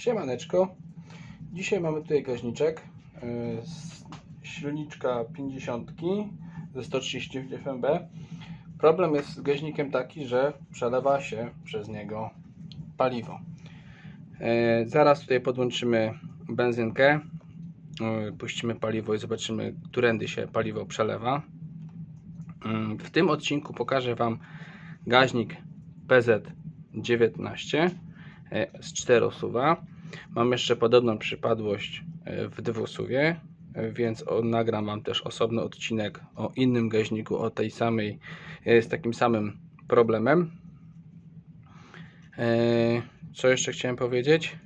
Siemaneczko. Dzisiaj mamy tutaj gaźniczek yy, z silniczka 50 ze 130 FMB. Problem jest z gaźnikiem taki, że przelewa się przez niego paliwo. Yy, Zaraz tutaj podłączymy benzynkę, yy, puścimy paliwo i zobaczymy, którędy się paliwo przelewa. Yy, W tym odcinku pokażę Wam gaźnik PZ19 e, z czterosuwa. Mam jeszcze podobną przypadłość e, w dwusuwie, e, więc nagram Wam też osobny odcinek o innym gaźniku, o tej samej, e, z takim samym problemem. E, Co jeszcze chciałem powiedzieć?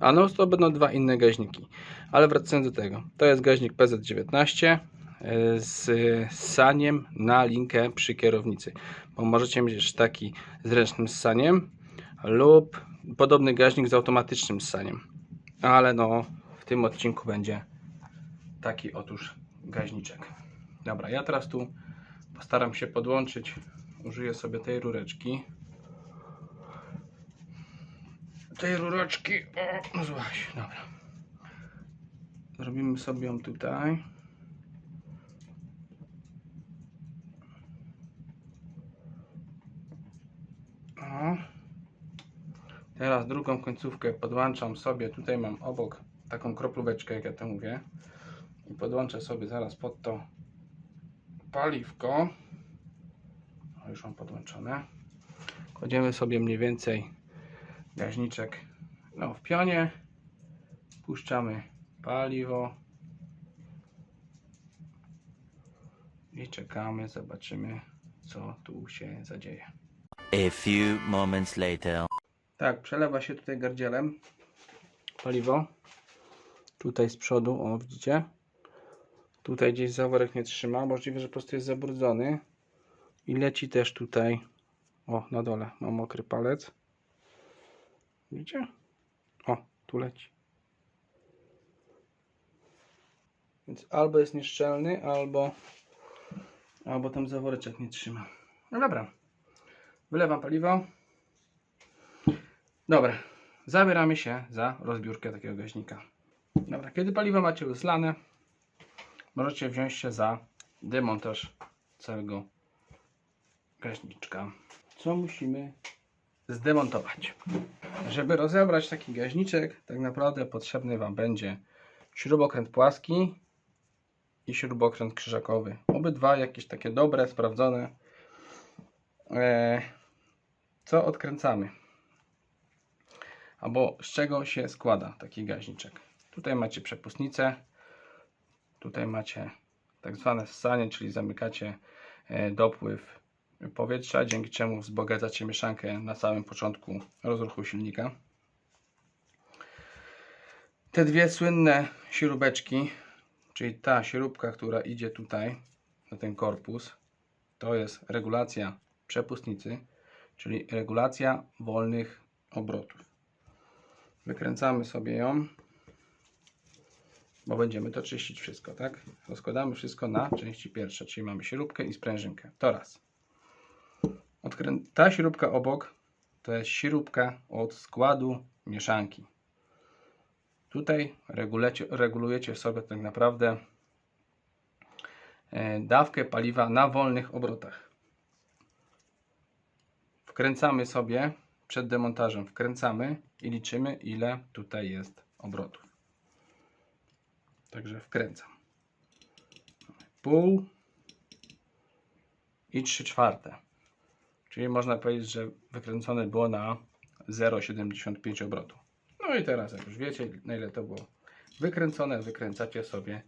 A no, to będą dwa inne gaźniki. Ale wracając do tego. To jest gaźnik PZ19 e, z saniem na linkę przy kierownicy. Bo możecie mieć taki z ręcznym ssaniem lub podobny gaźnik z automatycznym ssaniem. Ale no, w tym odcinku będzie taki otóż gaźniczek. Dobra, ja teraz tu postaram się podłączyć. Użyję sobie tej rureczki. Tej rureczki. O, złaś, dobra. Zrobimy sobie ją tutaj. O. Teraz drugą końcówkę podłączam sobie. Tutaj mam obok taką kroplóweczkę, jak ja to mówię. I podłączę sobie zaraz pod to paliwko. O, już mam podłączone. Kładziemy sobie mniej więcej gaźniczek no, w pionie. Puszczamy paliwo. I czekamy, zobaczymy co tu się zadzieje. A few moments later. Tak, przelewa się tutaj gardzielem paliwo. Tutaj z przodu, o widzicie? Tutaj gdzieś zaworek nie trzyma. Możliwe, że po prostu jest zabrudzony. I leci też tutaj. O, na dole mam mokry palec. Widzicie? O, tu leci. Więc albo jest nieszczelny, albo albo tam zaworeczek nie trzyma. No dobra. Wylewam paliwo. Dobra, zabieramy się za rozbiórkę takiego gaźnika. Dobra, kiedy paliwo macie już zlane, możecie wziąć się za demontaż całego gaźniczka. Co musimy zdemontować? Żeby rozebrać taki gaźniczek, tak naprawdę potrzebny Wam będzie śrubokręt płaski i śrubokręt krzyżakowy. Obydwa jakieś takie dobre, sprawdzone. Eee, co odkręcamy? Albo z czego się składa taki gaźniczek. Tutaj macie przepustnicę, tutaj macie tak zwane ssanie, czyli zamykacie e, dopływ powietrza, dzięki czemu wzbogacacie mieszankę na samym początku rozruchu silnika. Te dwie słynne śrubeczki, czyli ta śrubka, która idzie tutaj na ten korpus, to jest regulacja przepustnicy, czyli regulacja wolnych obrotów. Wykręcamy sobie ją, bo będziemy to czyścić wszystko, tak? Rozkładamy wszystko na części pierwsze, czyli mamy śrubkę i sprężynkę. To raz. Odkrę... Ta śrubka obok to jest śrubka od składu mieszanki. Tutaj regulujecie, regulujecie sobie tak naprawdę e, dawkę paliwa na wolnych obrotach. Wkręcamy sobie przed demontażem wkręcamy i liczymy ile tutaj jest obrotów. Także wkręcam. Pół i 3 czwarte. Czyli można powiedzieć, że wykręcone było na 0,75 obrotu. No i teraz jak już wiecie na ile to było wykręcone, wykręcacie sobie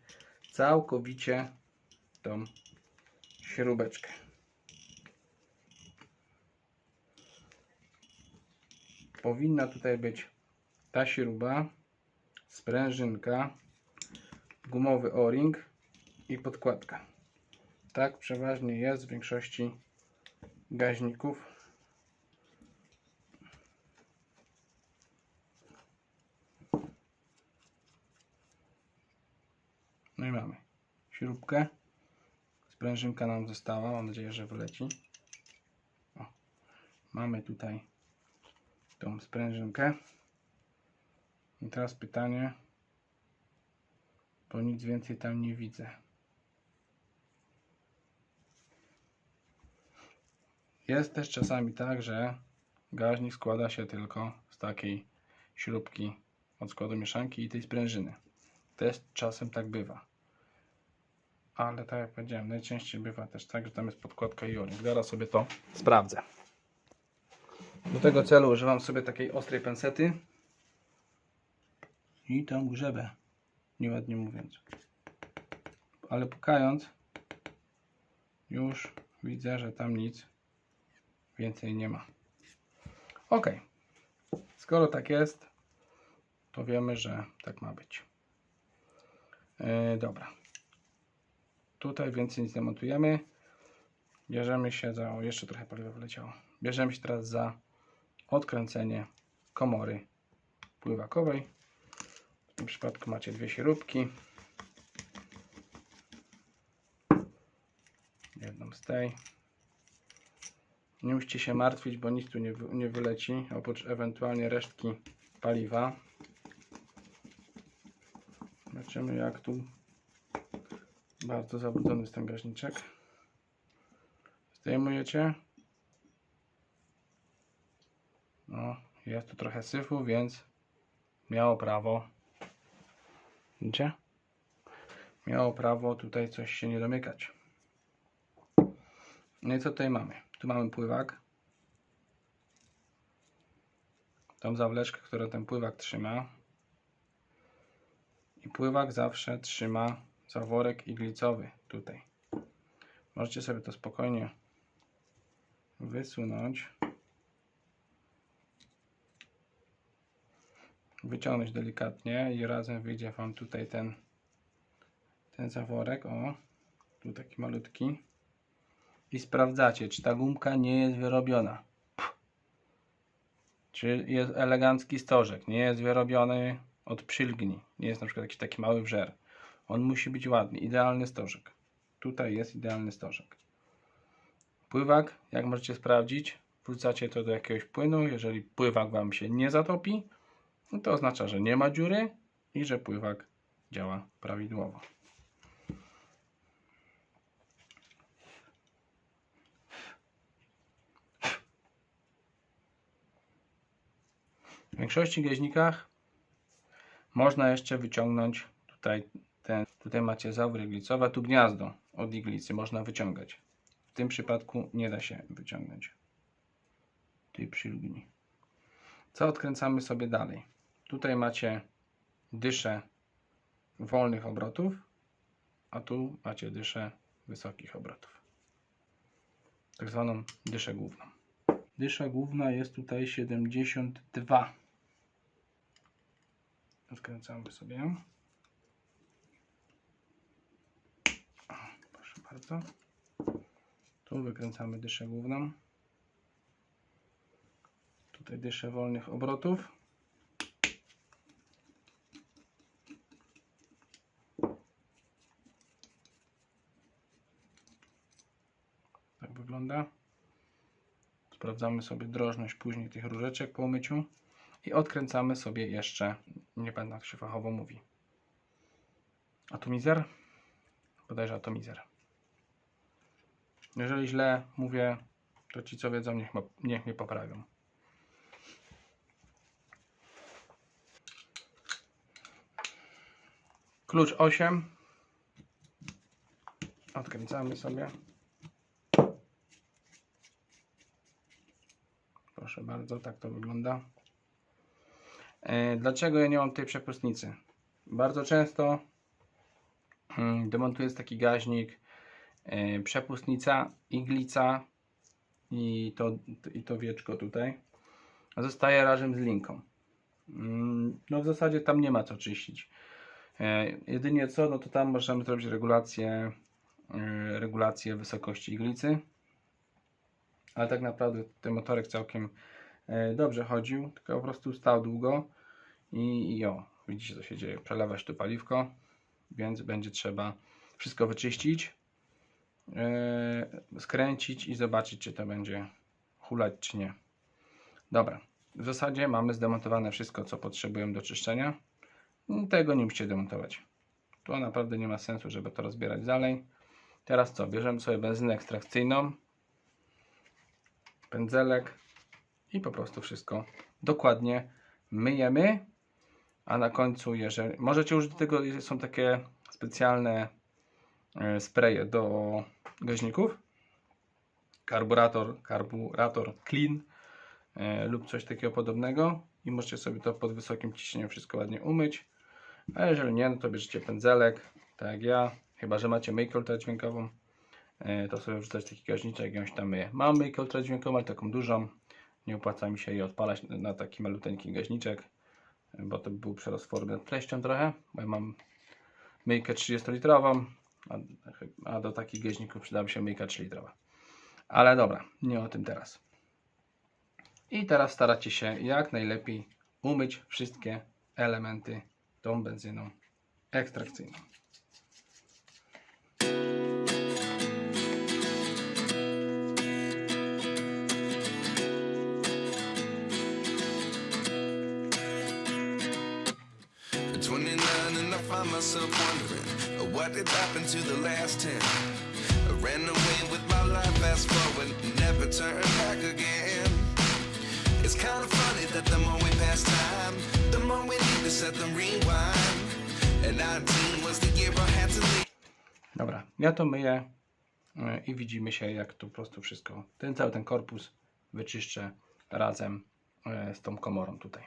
całkowicie tą śrubeczkę. Powinna tutaj być ta śruba, sprężynka, gumowy o-ring i podkładka. Tak przeważnie jest w większości gaźników. No i mamy śrubkę. Sprężynka nam została. Mam nadzieję, że wyleci. O, mamy tutaj tą sprężynkę. I teraz pytanie, bo nic więcej tam nie widzę. Jest też czasami tak, że gaźnik składa się tylko z takiej śrubki od składu mieszanki i tej sprężyny. Też czasem tak bywa. Ale tak jak powiedziałem, najczęściej bywa też tak, że tam jest podkładka i olej. Zaraz sobie to sprawdzę. Do tego celu używam sobie takiej ostrej pensety i tam grzebę, nieładnie mówiąc. Ale pukając, już widzę, że tam nic więcej nie ma. Ok. Skoro tak jest, to wiemy, że tak ma być. Yy, dobra. Tutaj więcej nic nie montujemy. Bierzemy się za. O, jeszcze trochę paliwa wleciało. Bierzemy się teraz za odkręcenie komory pływakowej. W tym przypadku macie dwie śrubki. Jedną z tej. Nie musicie się martwić, bo nic tu nie, nie wyleci, oprócz ewentualnie resztki paliwa. Zobaczymy jak tu bardzo zabrudzony jest ten gaźniczek. Zdejmujecie. No, jest tu trochę syfu, więc miało prawo. Widzicie? Miało prawo tutaj coś się nie domykać. No i co tutaj mamy? Tu mamy pływak. Tą zawleczkę, która ten pływak trzyma. I pływak zawsze trzyma zaworek iglicowy tutaj. Możecie sobie to spokojnie wysunąć. Wyciągnąć delikatnie i razem wyjdzie Wam tutaj ten, ten zaworek. O, tu taki malutki. I sprawdzacie, czy ta gumka nie jest wyrobiona. Czy jest elegancki stożek, nie jest wyrobiony od przylgni. Nie jest na przykład jakiś taki mały wżer. On musi być ładny, idealny stożek. Tutaj jest idealny stożek. Pływak, jak możecie sprawdzić, wrzucacie to do jakiegoś płynu. Jeżeli pływak Wam się nie zatopi, no to oznacza, że nie ma dziury i że pływak działa prawidłowo. W większości gaźnikach można jeszcze wyciągnąć tutaj ten, tutaj macie zawór iglicowy, a tu gniazdo od iglicy można wyciągać. W tym przypadku nie da się wyciągnąć tej przylgni. Co odkręcamy sobie dalej? Tutaj macie dyszę wolnych obrotów, a tu macie dyszę wysokich obrotów. Tak zwaną dyszę główną. Dysza główna jest tutaj 72. Odkręcamy sobie. Proszę bardzo. Tu wykręcamy dyszę główną. Tutaj dyszę wolnych obrotów. Tak wygląda. Sprawdzamy sobie drożność później tych różeczek po umyciu. I odkręcamy sobie jeszcze, nie będę jak się fachowo mówi, atomizer. Bodajże atomizer. Jeżeli źle mówię, to ci co wiedzą, niech, niech mnie poprawią. Klucz 8. Odkręcamy sobie. Proszę bardzo, tak to wygląda. E, Dlaczego ja nie mam tej przepustnicy? Bardzo często mm, demontuję taki gaźnik, e, przepustnica, iglica i to, i to wieczko tutaj. Zostaje razem z linką. Mm, No w zasadzie tam nie ma co czyścić. E, Jedynie co, no to tam możemy zrobić regulację, regulację wysokości iglicy. Ale tak naprawdę ten motorek całkiem e, dobrze chodził, tylko po prostu stał długo i, i o, widzicie co się dzieje, przelewać tu paliwko, więc będzie trzeba wszystko wyczyścić, e, skręcić i zobaczyć czy to będzie hulać czy nie. Dobra, w zasadzie mamy zdemontowane wszystko, co potrzebujemy do czyszczenia. Tego nie musicie demontować. Tu naprawdę nie ma sensu, żeby to rozbierać dalej. Teraz co? Bierzemy sobie benzynę ekstrakcyjną, pędzelek i po prostu wszystko dokładnie myjemy. A na końcu, jeżeli możecie użyć do tego, są takie specjalne e, spraye do gaźników. Karburator, karburator clean e, lub coś takiego podobnego i możecie sobie to pod wysokim ciśnieniem wszystko ładnie umyć. A jeżeli nie, no to bierzecie pędzelek, tak jak ja, chyba że macie myjkę ultradźwiękową, e, to sobie wrzucać taki gaźniczek i on się tam myje. Mam myjkę ultradźwiękową, taką dużą. Nie opłaca mi się jej odpalać na taki maluteńki gaźniczek, bo to by był przerost formy nad treścią trochę, bo ja mam myjkę 30-litrową, a, a do takich gaźników przydałaby się myjka 3-litrowa. Ale dobra, nie o tym teraz. I teraz staracie się jak najlepiej umyć wszystkie elementy tą benzyną ekstrakcyjną. Myself wondering what did happen to the last 10. I ran away with my life, fast forward, never turn back again. It's kind of funny that the more we pass time, the more we need to set them rewind. And 19 was the year I had to leave. Dobra, ja to myję e, i widzimy się jak tu po prostu wszystko, ten cały ten korpus wyczyszczę razem e, z tą komorą tutaj.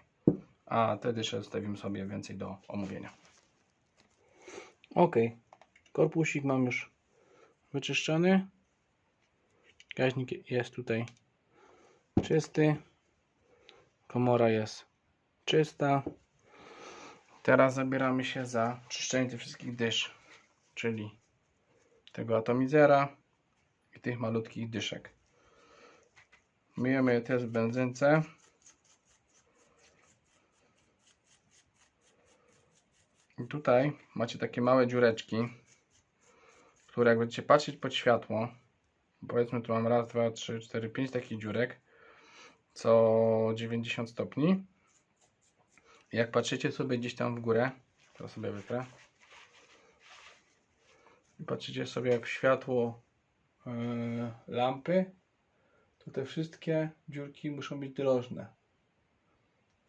A te dysze zostawimy sobie więcej do omówienia. Ok, korpusik mam już wyczyszczony. Gaźnik jest tutaj czysty. Komora jest czysta. Teraz zabieramy się za czyszczenie tych wszystkich dysz, czyli tego atomizera i tych malutkich dyszek. Myjemy je też w benzynce. I tutaj macie takie małe dziureczki, które jak będziecie patrzeć pod światło, powiedzmy tu mam raz, dwa, trzy, cztery, pięć takich dziurek, co 90 stopni. Jak patrzycie sobie gdzieś tam w górę, to sobie wytrę. I patrzycie sobie w światło yy, lampy, to te wszystkie dziurki muszą być drożne.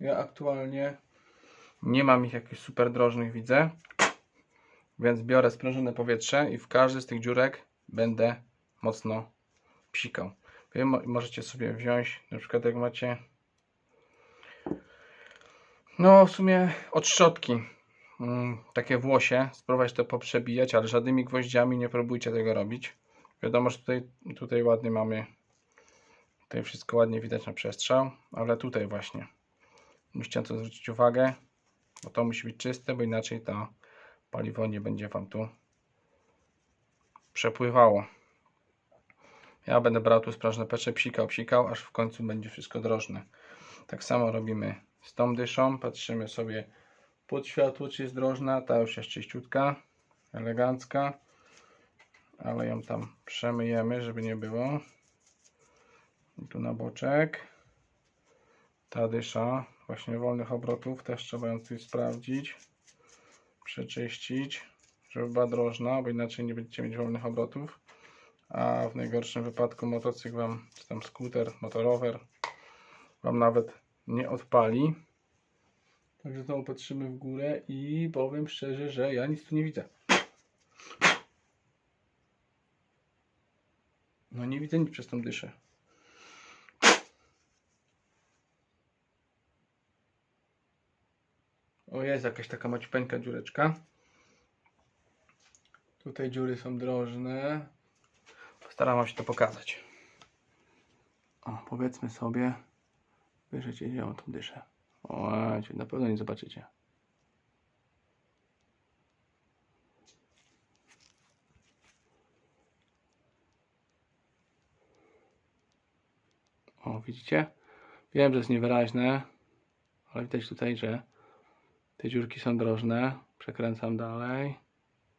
Ja aktualnie nie mam ich jakichś super drożnych, widzę. Więc biorę sprężone powietrze i w każdy z tych dziurek będę mocno psikał. Wy mo- możecie sobie wziąć, na przykład jak macie no w sumie od szczotki mm, takie włosie, spróbować to poprzebijać, ale żadnymi gwoździami nie próbujcie tego robić. Wiadomo, że tutaj, tutaj ładnie mamy tutaj wszystko ładnie widać na przestrzał, ale tutaj właśnie musicie na to zwrócić uwagę, bo to musi być czyste, bo inaczej to paliwo nie będzie Wam tu przepływało. Ja będę brał tu sprężone pecze, psikał, psikał, aż w końcu będzie wszystko drożne. Tak samo robimy z tą dyszą. Patrzymy sobie pod światło, czy jest drożna. Ta już jest czyściutka, elegancka. Ale ją tam przemyjemy, żeby nie było. I tu na boczek. Ta dysza właśnie wolnych obrotów. Też trzeba ją tutaj sprawdzić. Przeczyścić, żeby była drożna, bo inaczej nie będziecie mieć wolnych obrotów. A w najgorszym wypadku motocykl wam, czy tam skuter, motorower wam nawet nie odpali. Także znowu patrzymy w górę i powiem szczerze, że ja nic tu nie widzę. No nie widzę nic przez tą dyszę. O jest jakaś taka maciupeńka dziureczka. Tutaj dziury są drożne. Postaram się to pokazać. O, powiedzmy sobie, bierzecie ją tą dyszę. O, na pewno nie zobaczycie. O, widzicie? Wiem, że jest niewyraźne, ale widać tutaj, że te dziurki są drożne. Przekręcam dalej.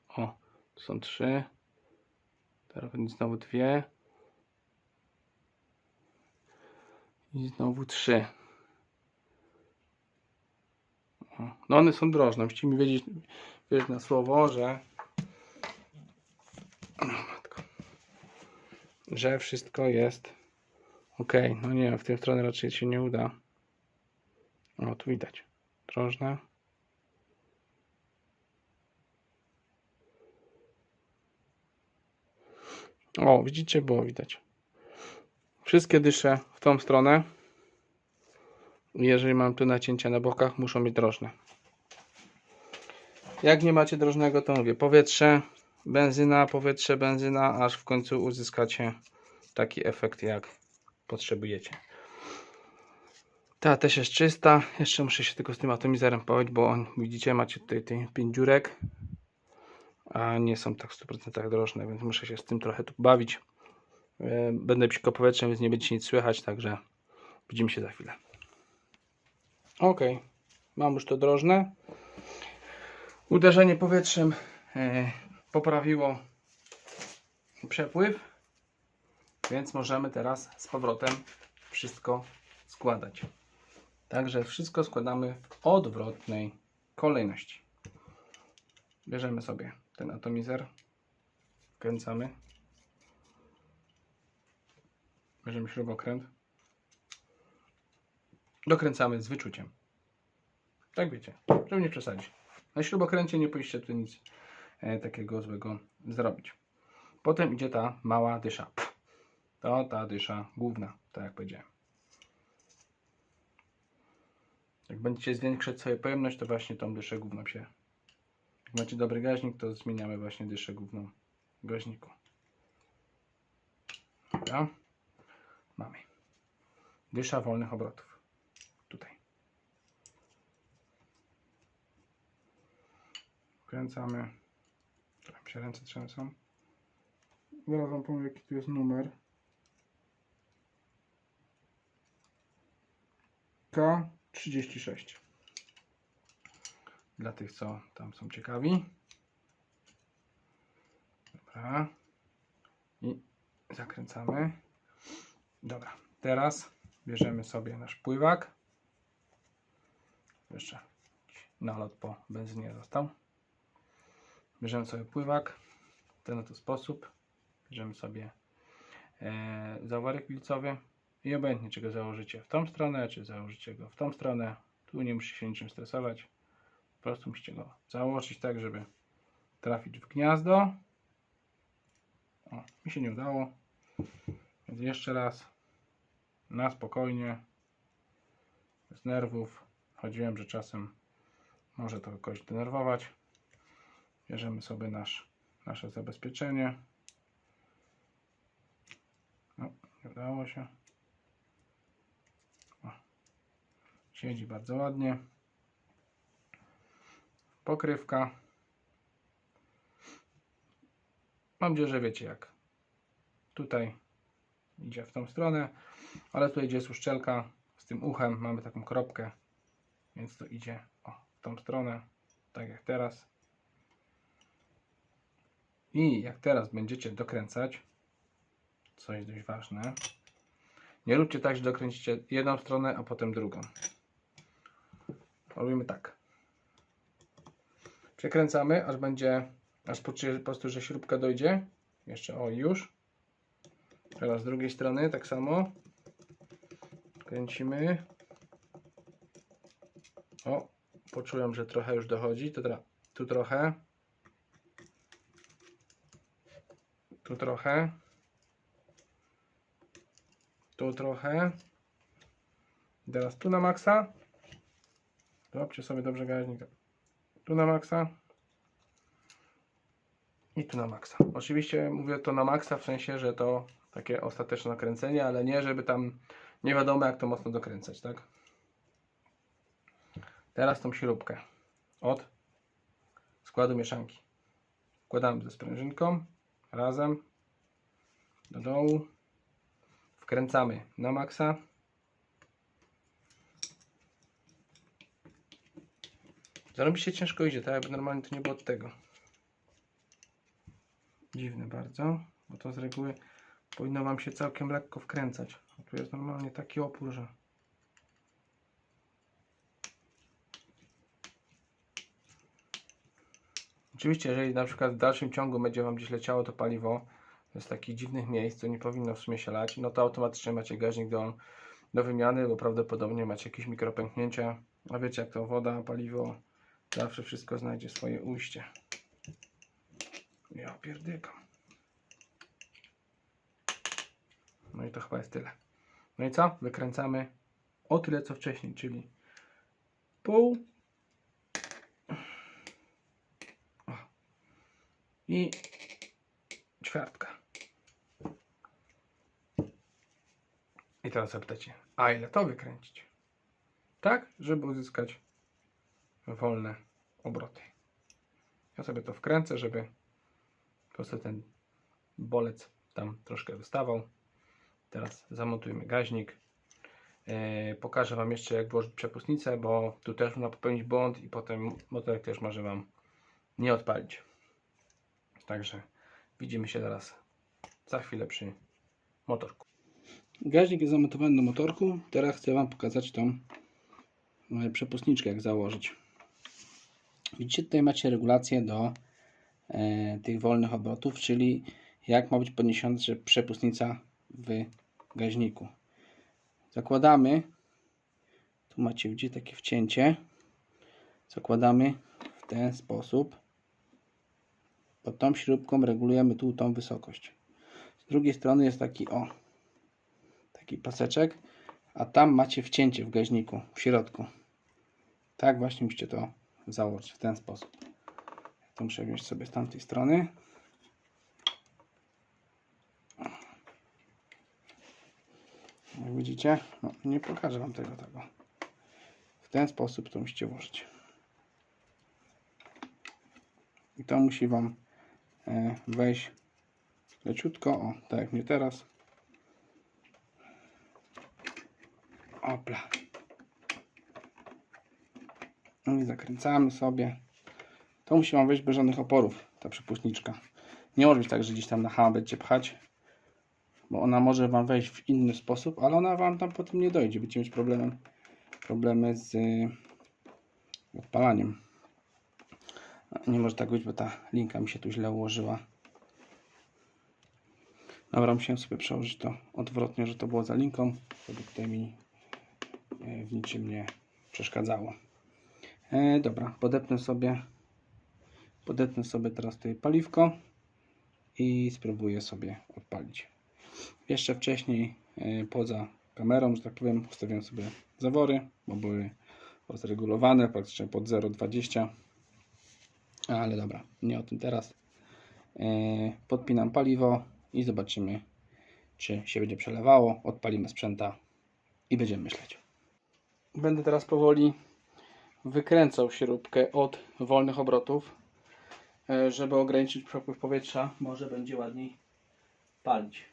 O, tu są trzy. Teraz znowu dwie. I znowu trzy. No one są drożne. Musicie mi wiedzieć, wiedzieć na słowo, że że wszystko jest ok. No nie, w tę stronę raczej się nie uda. O, tu widać. Drożne. O, widzicie, było widać. Wszystkie dysze w tą stronę. Jeżeli mam tu nacięcia na bokach, muszą być drożne. Jak nie macie drożnego, to mówię powietrze, benzyna, powietrze, benzyna, aż w końcu uzyskacie taki efekt, jak potrzebujecie. Ta też jest czysta. Jeszcze muszę się tylko z tym atomizerem położyć, bo on, widzicie, macie tutaj tych pięć dziurek, a nie są tak w 100% drożne, więc muszę się z tym trochę tu bawić. E, Będę psikał powietrzem, więc nie będziecie nic słychać, także widzimy się za chwilę. Ok, mam już to drożne. Uderzenie powietrzem e, poprawiło przepływ, więc możemy teraz z powrotem wszystko składać. Także wszystko składamy w odwrotnej kolejności. Bierzemy sobie ten atomizer, kręcamy. Bierzemy śrubokręt. Dokręcamy z wyczuciem. Tak wiecie, żeby nie przesadzić. Na śrubokręcie nie powinniście tu nic e, takiego złego zrobić. Potem idzie ta mała dysza. To ta dysza główna, tak jak powiedziałem. Jak będziecie zwiększać sobie pojemność, to właśnie tą dyszę główną się. Jak macie dobry gaźnik, to zmieniamy właśnie dyszę główną gaźniku. Dobra. Mamy. Dysza wolnych obrotów. Tutaj. Kręcamy. Mi się ręce trzęsą. Zaraz wam powiem jaki tu jest numer. K36. Dla tych, co tam są ciekawi. Dobra. I zakręcamy. Dobra. Teraz bierzemy sobie nasz pływak. Jeszcze nalot po benzynie został. Bierzemy sobie pływak w ten oto sposób. Bierzemy sobie e, zaworek wilcowy i obojętnie czy go założycie w tą stronę, czy założycie go w tą stronę. Tu nie musicie się niczym stresować. Prostu musicie go założyć tak, żeby trafić w gniazdo. O, mi się nie udało. Więc jeszcze raz na spokojnie, bez nerwów. Chodziłem, że czasem może to kogoś denerwować. Bierzemy sobie nasz, nasze zabezpieczenie. No, nie udało się. O, siedzi bardzo ładnie. Pokrywka. Mam nadzieję, że wiecie jak. Tutaj idzie w tą stronę, ale tutaj idzie suszczelka z tym uchem. Mamy taką kropkę, więc to idzie o, w tą stronę, tak jak teraz. I jak teraz będziecie dokręcać, co jest dość ważne, nie róbcie tak, że dokręcicie jedną stronę, a potem drugą. Robimy tak. Przekręcamy, aż będzie, aż po prostu, że śrubka dojdzie. Jeszcze o, już. Teraz z drugiej strony tak samo. Kręcimy. O, poczułem, że trochę już dochodzi. Teraz tu trochę. Tu trochę. Tu trochę. Teraz tu na maksa. Złapcie sobie dobrze gaźnik. Tu na maksa. I tu na maksa. Oczywiście mówię to na maksa w sensie, że to takie ostateczne nakręcenie, ale nie, żeby tam nie wiadomo jak to mocno dokręcać, tak? Teraz tą śrubkę od składu mieszanki wkładamy ze sprężynką razem do dołu wkręcamy na maksa Zarobiście ciężko idzie, tak jakby normalnie to nie było od tego. Dziwne bardzo, bo to z reguły powinno Wam się całkiem lekko wkręcać. A tu jest normalnie taki opór, że... Oczywiście, jeżeli na przykład w dalszym ciągu będzie Wam gdzieś leciało to paliwo z takich dziwnych miejsc, co nie powinno w sumie się lać, no to automatycznie macie gaźnik do, do wymiany, bo prawdopodobnie macie jakieś mikropęknięcia. A wiecie jak to woda, paliwo, zawsze wszystko znajdzie swoje ujście. Ja pierdykam. No i to chyba jest tyle. No i co? Wykręcamy o tyle co wcześniej, czyli pół i ćwiartka. I teraz zapytacie, a ile to wykręcić? Tak, żeby uzyskać wolne obroty. Ja sobie to wkręcę, żeby po prostu ten bolec tam troszkę wystawał. Teraz zamontujemy gaźnik. E, pokażę Wam jeszcze jak włożyć przepustnicę, bo tu też można popełnić błąd i potem motorek też może Wam nie odpalić. Także widzimy się teraz za chwilę przy motorku. Gaźnik jest zamontowany do motorku. Teraz chcę Wam pokazać tą e, przepustniczkę jak założyć. Widzicie, tutaj macie regulację do e, tych wolnych obrotów, czyli jak ma być podniesiona przepustnica w gaźniku. Zakładamy, tu macie gdzie takie wcięcie, zakładamy w ten sposób. Pod tą śrubką regulujemy tu tą wysokość. Z drugiej strony jest taki o, taki paseczek, a tam macie wcięcie w gaźniku, w środku. Tak właśnie musicie to założyć w ten sposób. To muszę wziąć sobie z tamtej strony. Jak widzicie, no, nie pokażę Wam tego, tego. W ten sposób to musicie włożyć. I to musi Wam e, wejść leciutko, o, tak jak mnie teraz. Opla. No i zakręcamy sobie. To musi Wam wejść bez żadnych oporów, ta przepustniczka. Nie może być tak, że gdzieś tam na hamę będziecie pchać, bo ona może Wam wejść w inny sposób, ale ona Wam tam potem nie dojdzie. Będziecie mieć problem, problemy z odpalaniem. Nie może tak być, bo ta linka mi się tu źle ułożyła. Dobra, musiałem sobie przełożyć to odwrotnie, że to było za linką, żeby tutaj mi y, w niczym nie przeszkadzało. E, dobra, podepnę sobie podepnę sobie teraz tutaj paliwko i spróbuję sobie odpalić. Jeszcze wcześniej e, poza kamerą, że tak powiem, ustawiłem sobie zawory, bo były rozregulowane praktycznie pod 0,20 ale dobra, nie o tym teraz. E, Podpinam paliwo i zobaczymy, czy się będzie przelewało. Odpalimy sprzęta i będziemy myśleć. Będę teraz powoli wykręcał śrubkę od wolnych obrotów, e, żeby ograniczyć przepływ powietrza. Może będzie ładniej palić.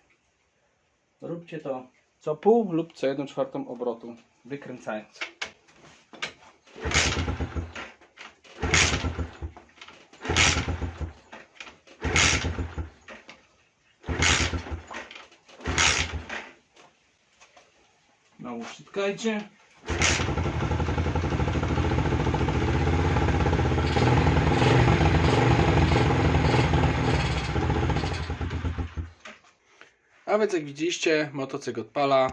Róbcie to co pół lub co 1 czwartą obrotu, wykręcając. Mało przytkajcie. A więc jak widzieliście, motocykl odpala,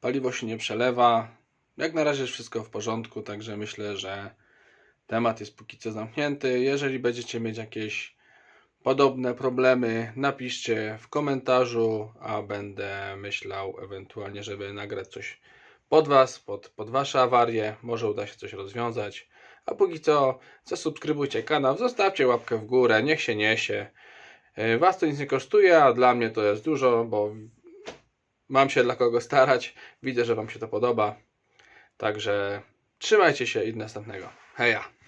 paliwo się nie przelewa. Jak na razie jest wszystko w porządku, także myślę, że temat jest póki co zamknięty. Jeżeli będziecie mieć jakieś podobne problemy, napiszcie w komentarzu, a będę myślał ewentualnie, żeby nagrać coś pod Was, pod, pod Wasze awarie. Może uda się coś rozwiązać. A póki co, zasubskrybujcie kanał, zostawcie łapkę w górę, niech się niesie. E, Was to nic nie kosztuje, a dla mnie to jest dużo, bo mam się dla kogo starać. Widzę, że Wam się to podoba. Także trzymajcie się i do następnego. Heja!